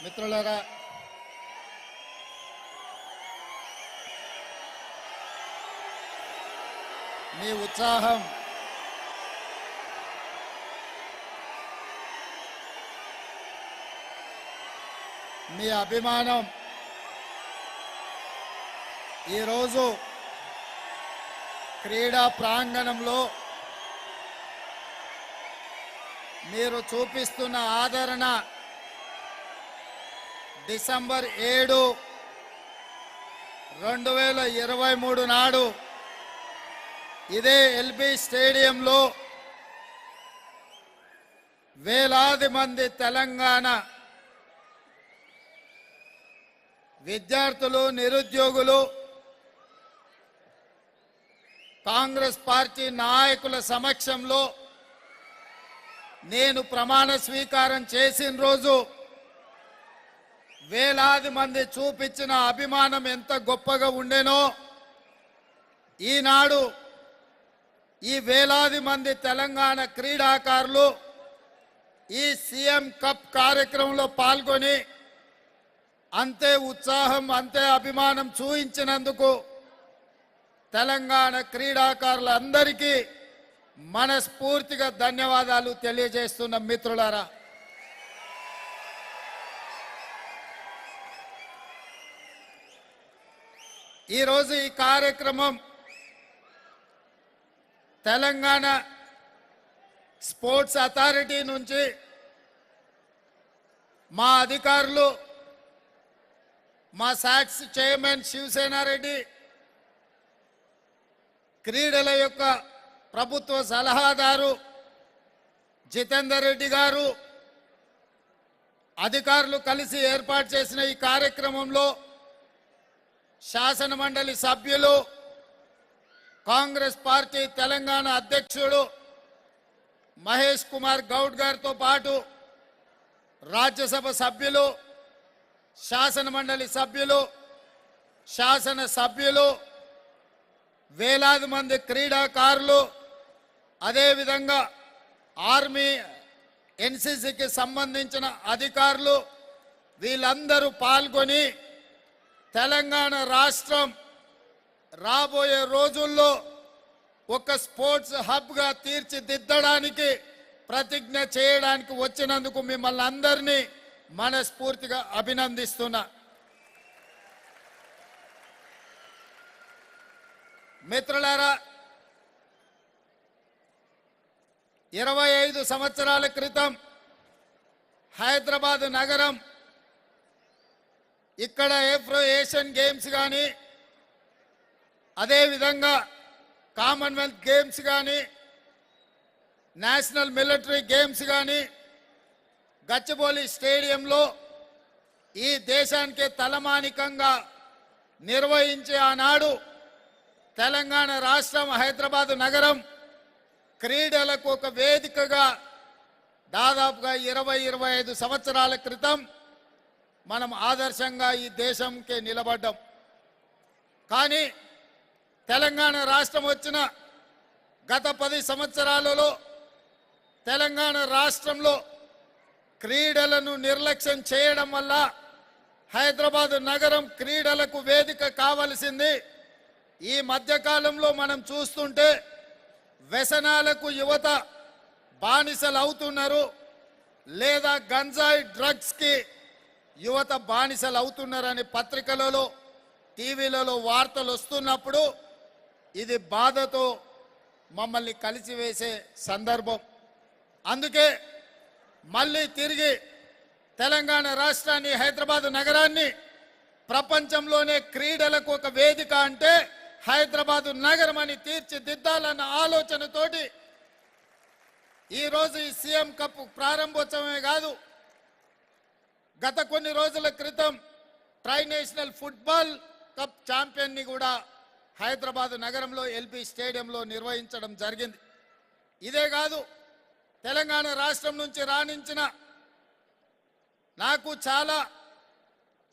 మిత్రులారా మీ ఉత్సాహం మీ అభిమానం ఈరోజు క్రీడా ప్రాంగణంలో మీరు చూపిస్తున్న ఆదరణ డిసెంబర్ ఏడు రెండు వేల ఇరవై మూడు నాడు ఇదే ఎల్బి స్టేడియంలో వేలాది మంది తెలంగాణ విద్యార్థులు నిరుద్యోగులు కాంగ్రెస్ పార్టీ నాయకుల సమక్షంలో నేను ప్రమాణ స్వీకారం చేసిన రోజు వేలాది మంది చూపించిన అభిమానం ఎంత గొప్పగా ఉండేనో ఈనాడు ఈ వేలాది మంది తెలంగాణ క్రీడాకారులు ఈ సీఎం కప్ కార్యక్రమంలో పాల్గొని అంతే ఉత్సాహం అంతే అభిమానం చూయించినందుకు తెలంగాణ క్రీడాకారులందరికీ మనస్ఫూర్తిగా ధన్యవాదాలు తెలియజేస్తున్న మిత్రులారా. ఈరోజు ఈ కార్యక్రమం తెలంగాణ స్పోర్ట్స్ అథారిటీ నుంచి మా అధికారులు మా సాక్స్ చైర్మన్ శివసేనారెడ్డి క్రీడల యొక్క ప్రభుత్వ సలహాదారు జితేందర్ రెడ్డి గారు అధికారులు కలిసి ఏర్పాటు చేసిన ఈ కార్యక్రమంలో శాసన మండలి సభ్యులు కాంగ్రెస్ పార్టీ తెలంగాణ అధ్యక్షుడు మహేష్ కుమార్ గౌడ్ గారితో పాటు రాజ్యసభ సభ్యులు శాసన మండలి సభ్యులు శాసన సభ్యులు వేలాది మంది క్రీడాకారులు అదేవిధంగా ఆర్మీ ఎన్సీసీకి సంబంధించిన అధికారులు వీళ్ళందరూ పాల్గొని తెలంగాణ రాష్ట్రం రాబోయే రోజుల్లో ఒక స్పోర్ట్స్ హబ్గా తీర్చిదిద్దడానికి ప్రతిజ్ఞ చేయడానికి వచ్చినందుకు మిమ్మల్ని అందరినీ మనస్ఫూర్తిగా అభినందిస్తున్నా. మిత్రులారా ఇరవై ఐదు సంవత్సరాల క్రితం హైదరాబాద్ నగరం ఇక్కడ ఏప్రో ఏషియన్ గేమ్స్ కానీ అదేవిధంగా కామన్వెల్త్ గేమ్స్ కానీ నేషనల్ మిలిటరీ గేమ్స్ కానీ గచ్చిబౌలి స్టేడియంలో ఈ దేశానికి తలమానికంగా నిర్వహించే ఆనాడు తెలంగాణ రాష్ట్రం హైదరాబాదు నగరం క్రీడలకు ఒక వేదికగా దాదాపుగా ఇరవై ఇరవై ఐదు సంవత్సరాల క్రితం మనం ఆదర్శంగా ఈ దేశంకి నిలబడ్డాం. కానీ తెలంగాణ రాష్ట్రం వచ్చిన గత పది సంవత్సరాలలో తెలంగాణ రాష్ట్రంలో క్రీడలను నిర్లక్ష్యం చేయడం వల్ల హైదరాబాద్ నగరం క్రీడలకు వేదిక కావలసింది. ఈ మధ్యకాలంలో మనం చూస్తుంటే వ్యసనాలకు యువత బానిసలు అవుతున్నారు లేదా గంజాయి డ్రగ్స్కి యువత బానిసలు అవుతున్నారని పత్రికలలో టీవీలలో వార్తలు వస్తున్నప్పుడు ఇది బాధతో మమ్మల్ని కలిసివేసే సందర్భం. అందుకే మళ్ళీ తిరిగి తెలంగాణ రాష్ట్రాన్ని హైదరాబాద్ నగరాన్ని ప్రపంచంలోనే క్రీడలకు ఒక వేదిక అంటే హైదరాబాద్ నగరం అని తీర్చిదిద్దాలన్న ఆలోచనతోటి ఈరోజు ఈ సీఎం కప్ ప్రారంభోత్సవమే కాదు గత కొన్ని రోజుల క్రితం ట్రై నేషనల్ ఫుట్బాల్ కప్ ఛాంపియన్ని కూడా హైదరాబాద్ నగరంలో ఎల్బీ స్టేడియంలో నిర్వహించడం జరిగింది. ఇదే కాదు తెలంగాణ రాష్ట్రం నుంచి రాణించిన నాకు చాలా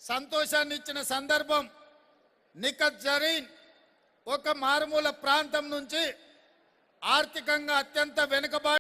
సంతోషాన్ని ఇచ్చిన సందర్భం నిఖత్ జరీన్ ఒక మారుమూల ప్రాంతం నుంచి ఆర్థికంగా అత్యంత వెనుకబడి